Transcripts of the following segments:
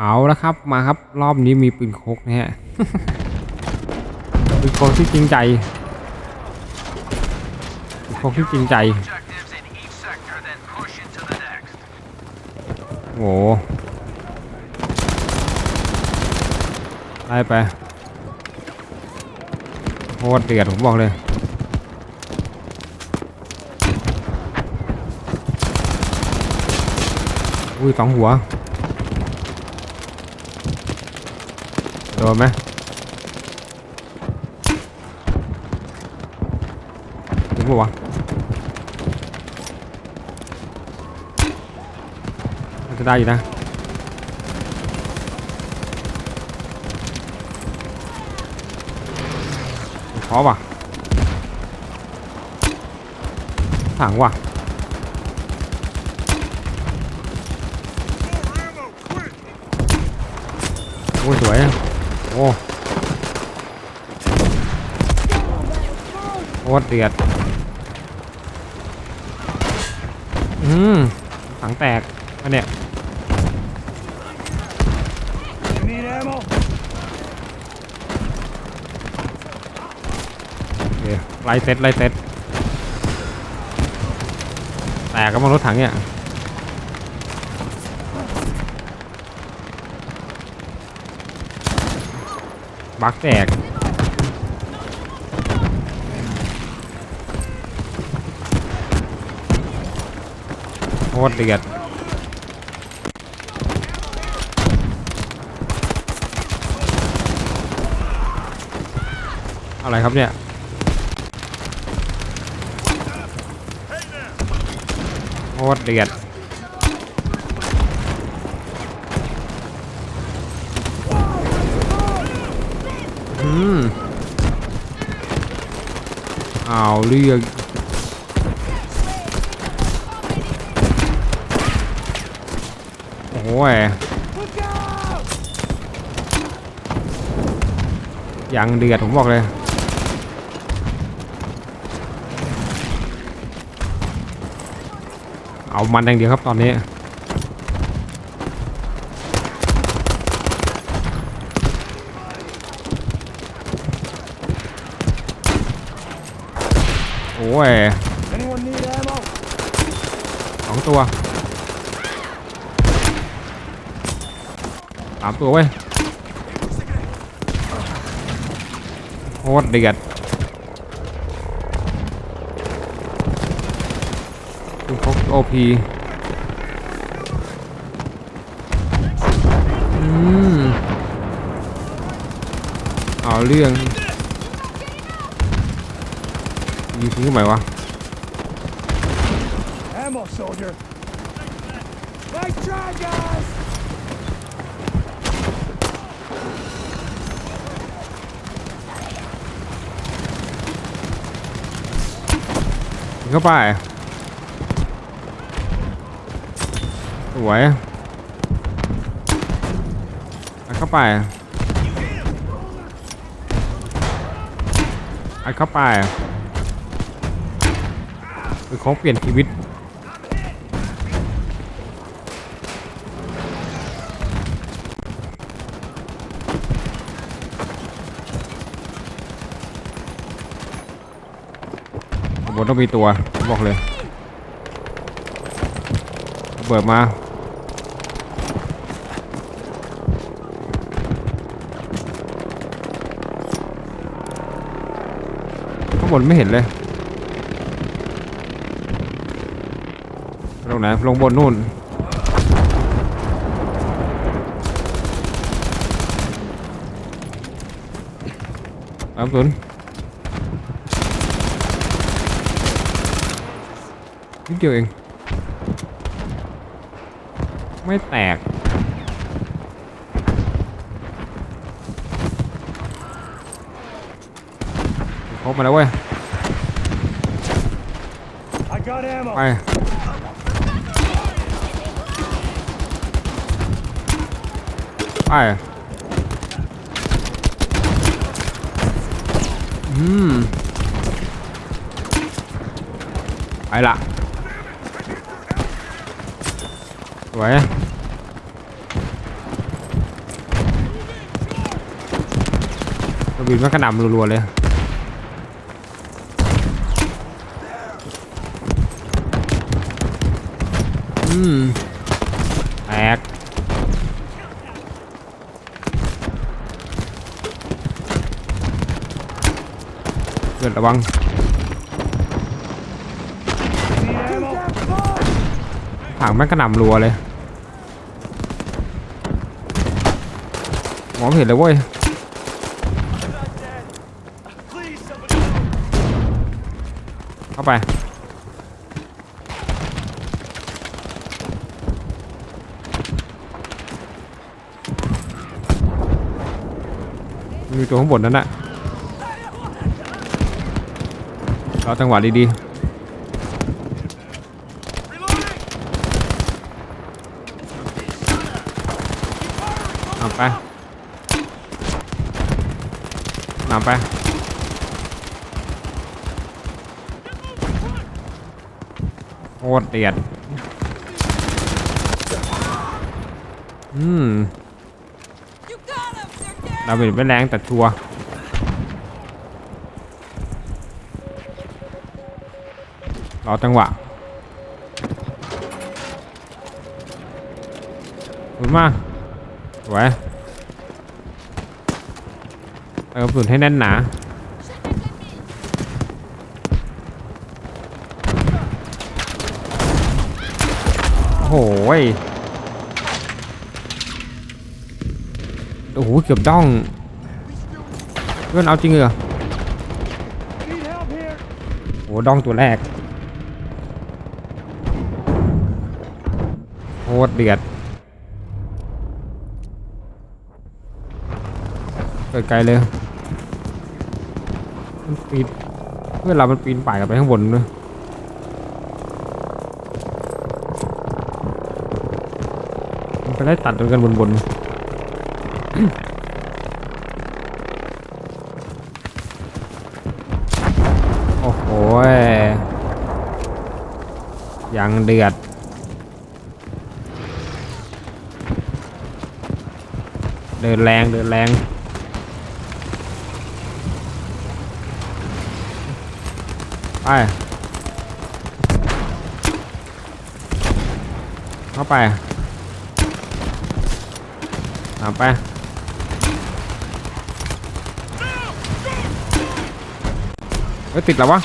เอาแล้วครับมาครับรอบนี้มีปืนโคกนะฮะปืนโคกที่จริงใจปืนโคกที่จริงใจ Objectives in each sector, then push into the next. โหไล่ไปโคตรเดือดผมบอกเลยอุ้ยสองหัว โดนไหมถึงปะวะน่าจะได้อยู่นะขอป่ะถังว่ะโอ้ยสวยอะ โอ้โคตรเดือด อืมถังแตกอันเนี้ยโอเคไล่เซตไล่เซตแตกก็มารถถังเนี่ย บักแตกโคตรเดือดอะไรครับเนี่ยโคตรเดือด อืม เอาเรื่องโอ้ยยังเดือดผมบอกเลยเอามันอย่างเดียวครับตอนนี้ โอ้ย Anyone need ammo? สองตัวสามตัวเว้ยโคตรเดือดคุณพกโอพีอืมเอาเรื่อง ยิงทิ้งทำไมวะ Ammo, soldier. Nice try, guys. ยิงเข้าไปสวยอัดเข้าไปอัดเข้าไป คือเขาเปลี่ยนชีวิตบนต้องมีตัวบอกเลยเบิดมาข้างบนไม่เห็นเลย ลงไหนลงบนนู่นสามศูนย์นิดเดียวเอง ไม่แตกครบมาแล้วเว้ย I got ammo. ไป ไป อืม ไปละสวยกระบินมันกระหน่ำรัวๆเลยอืม เกิดระวังถังแม่งกระหน่ำรัวเลยมองเห็นเลยเว้ยเข้าไปมีตัวข้างบนนั้นน่ะ รอจังหวะดีๆนำไปนำไปโคตรเดือดอืม ดาเมจไม่แรงแต่ชัวร์ รอจังหวะขอบคุณมากสวยเติมกระสุนให้แน่นหนาโอ้โหยโอ้โหเกือบด้องเพื่อนเอาจริงเหรอโอ้ด้องตัวแรก ตรเดือด เกิดไกลเลย มันปีนเพื่อนเรามันปีนป่ายกันไปข้างบนด้วยมันไปไล่ตัดกันบนบนโอ้โหยังเดือด เดินแรงเดินแรงไปเข้าไปตามไปเฮ้ยติดแล้ววะ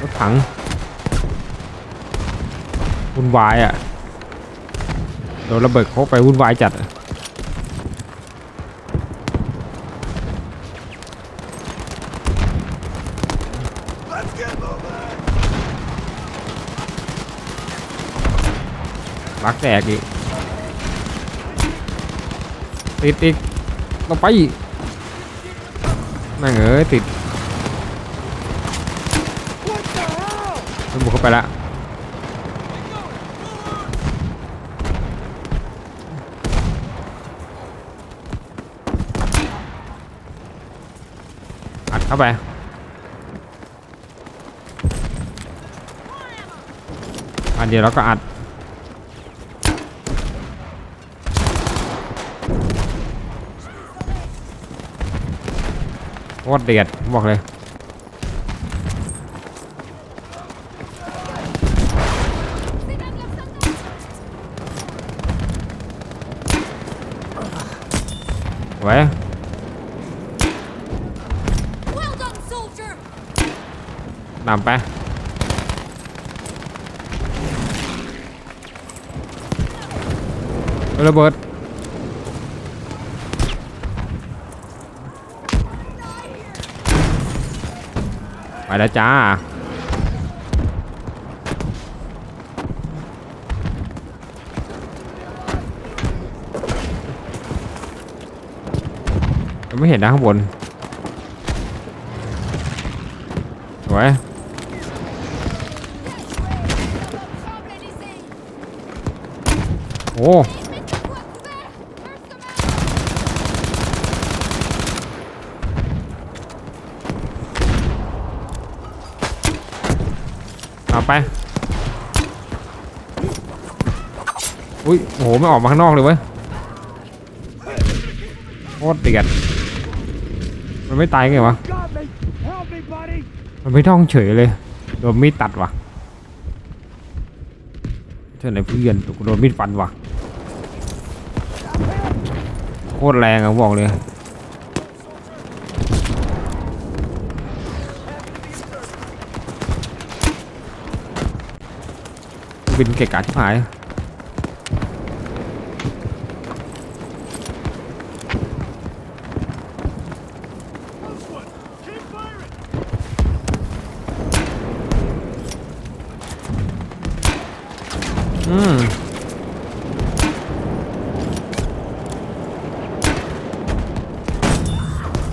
รถถังวุ่นวายอะโดนระเบิดโคกไปวุ่นวายจัดอะ รักแตกอีกติดอีกเราไปแม่งเอ้ยติดมันบุกเข้าไปล้วอัดเข้าไปอันเดียวแล้วก็อัด โคตรเดือดผมบอกเลยไว้ Well done, soldier! นำไประเบิด แล้วจ้า ไม่เห็นนะข้างบนสวยโอ้ ไปอุ้ยโอ้โหไม่ออกมาข้างนอกเลยเว้ยโคตรเดือดมันไม่ตายไงวะมันไม่ท่องเฉยเลยโดนมีดตัดว่ะเท่าไหนเพื่อนถูกโดนมีดฟันว่ะโคตรแรงอะบอกเลย บินเกะกะชิบหาย Keep firing! อืม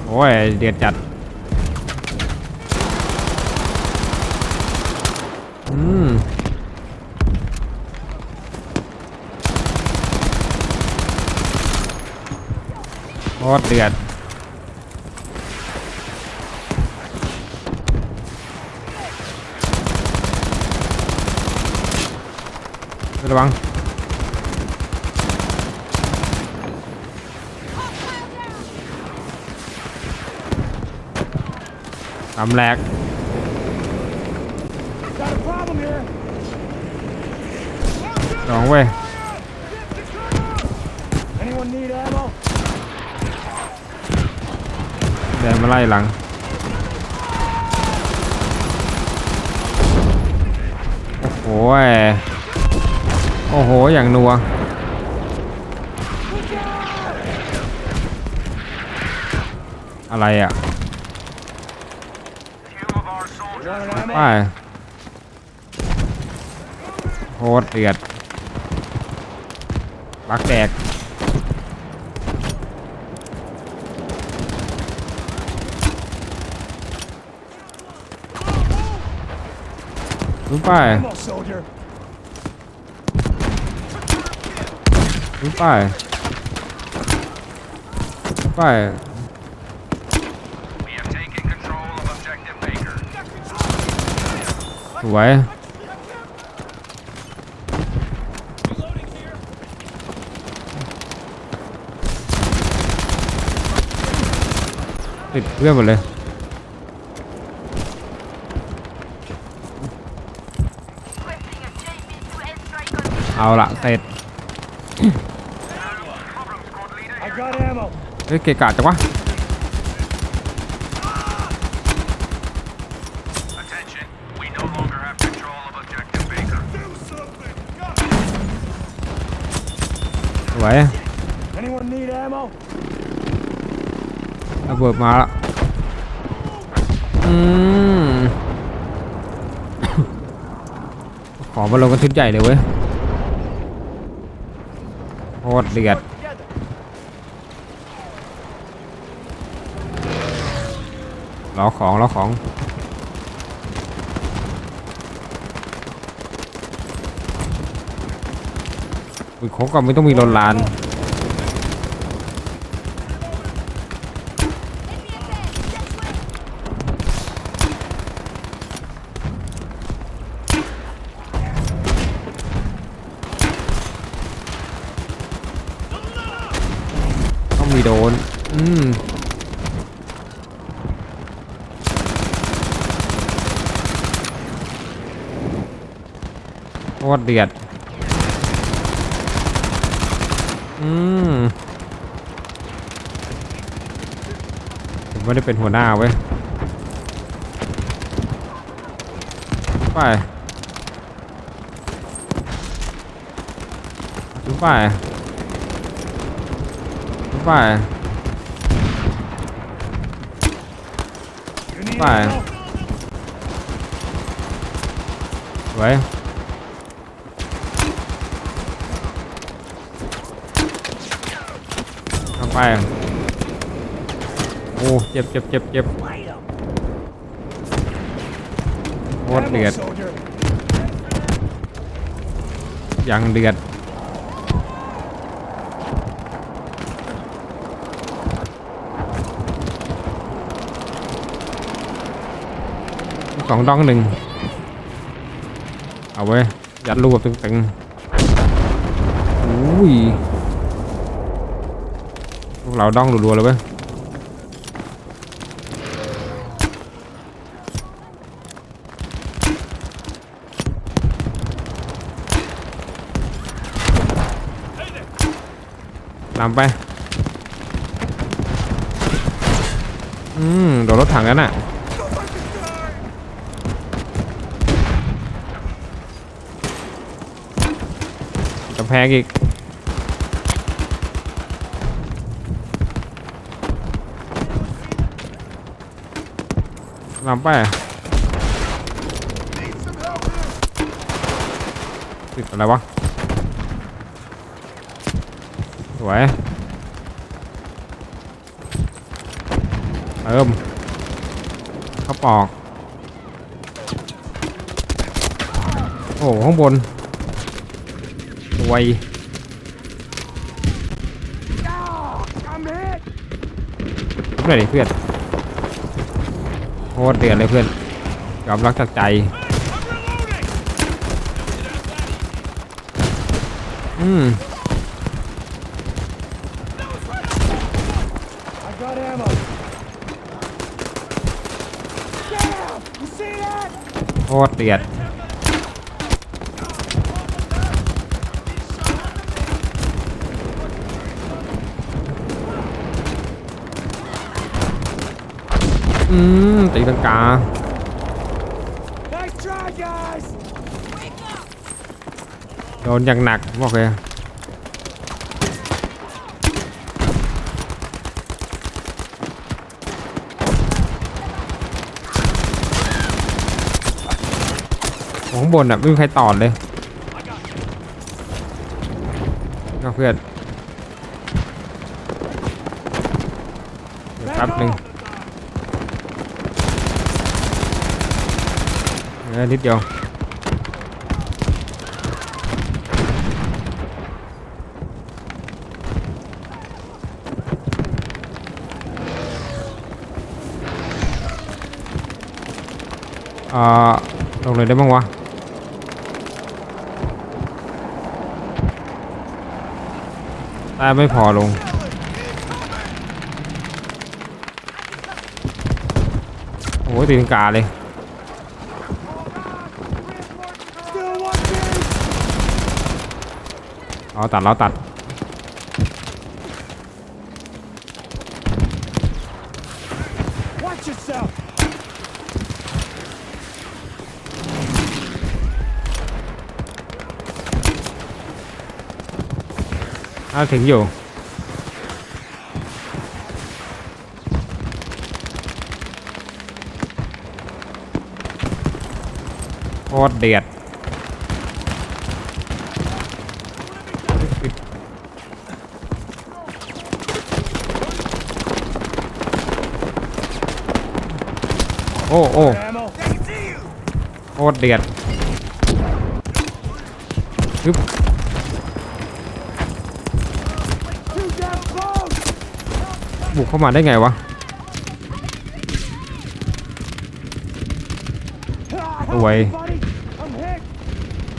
โอ้ย เดือดจัด อืม โค ตรเดือดระวังตำแหลกสองเว้ย Anyone need ammo? เดินมาไล่หลัง โอ้โหยโอ้โห อย่างนัวอะไรอะไป ammo? โคตรเดือด ปักแดก รู้ไป Ammo, soldier! รู้ไปรู้ไป We have taken control of objective Baker. สวยติดเพื่อนหมด เลยเอาละเสร็จ Problem squad leader I here. got ammo! เฮ้ยเกะกะจังวะ Attention, we no longer have control of objective Baker. Do something! สวย Anyone need ammo? ระเบิดมาละอืมขอมาลงกันชุดใหญ่เลยเว้ยโค ตรเดือดรอของรอของปืนโคกก็ไม่ต้องมีโลนลาน ต้องมีโดน อืม โคตรเดือด อืมผมไม่ได้เป็นหัวหน้าเว้ย ไปถึงไปถึงไป You need Fire. ammo? สวยทำ ไปโอ้เจ็บเจ็บเจ็บเจ็บโคตรเดือดยังเดือดสองดองหนึ่งเอาไว้ยยัดรูแบบตึงๆอุ้ย เราด้องรัวๆเลยเว้ยตาไป อืม โดนรถถังนั้นอะ จะแพ้อีก นำไปติดอะไรวะสวยเติมเข้าปอกโอ้โหข้างบนสวย I'm hit. เพื่อนดิเพื่อน ตรเดือดเลยเพื่อนยอมรักจากใจ อืมโคตรเดือด อืมตีลังกา Nice try, guys. Wake up! โดนอย่างหนักบอกเลยของข้างบนอะไม่มีใครตอดเลยก็เพื่อนเดี๋ยวแป๊บหนึ่ง เออนิดเดียวอ่าลงเลยได้บ้างวะแต่ไม่พอลงโอ้ยตีลังกาเลย เราตัดเราตัด Watch yourself. ถ้าถึงอยู่โคตรเดือด โอ้โอ้โคตรเดือดฮึบบุกเข้ามาได้ไงวะ Ah, help Away. me, buddy. I'm hit.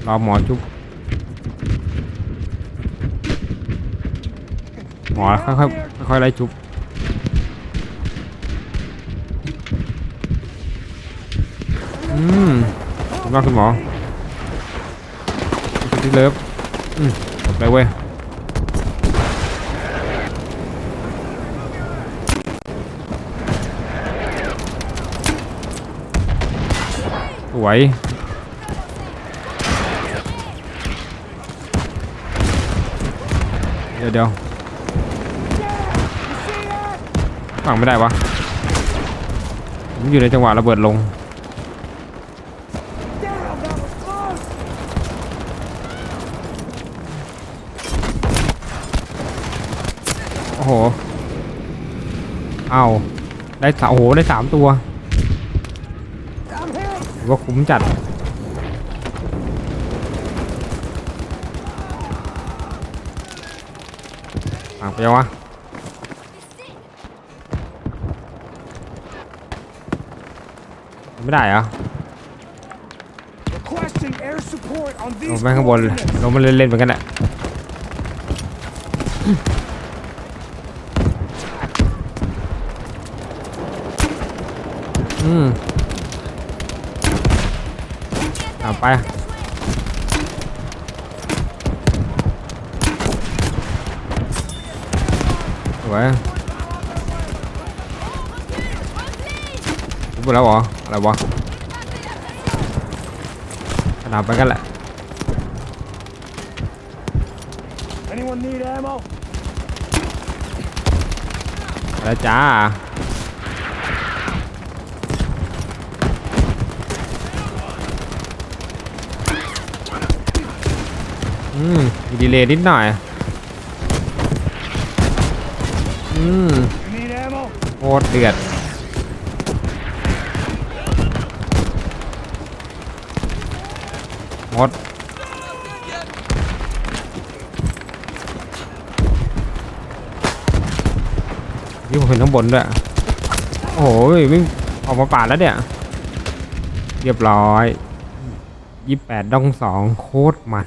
รอหมอจุ๊บหมอค่อยๆค่อยๆไล่จุ๊บ อืมขอบคุณมากคุณหมอคุณที่เลิฟอืมจบเว้ยสวยเดี๋ยวเดี๋ยวฝังไม่ได้วะผมอยู่ในจังหวะระเบิดลง โอ้โห เอาได้สามโอ้โห ได้สามตัว I'm hit. ถือว่าคุ้มจัดฝั่งไปยังวะไม่ได้เหรอ Requesting air support on ล these งไปข้างบน coordinates. ลงมาเล่นๆเหมือนกันแหละ อืมเอาไปอวยรู้ไปแล้วเหรอ อะไรวะขนาดไปกันแหละ Anyone need ammo? ไปแล้วจ้า อืมมีดีเลย์นิดหน่อย อืมโคตรเดือด หมด นี่ผมเห็นข้างบนด้วย โอ้โหวิ่งออกมาป่าแล้วเนี่ย เรียบร้อยยี่แปดดองสองโคตรมัน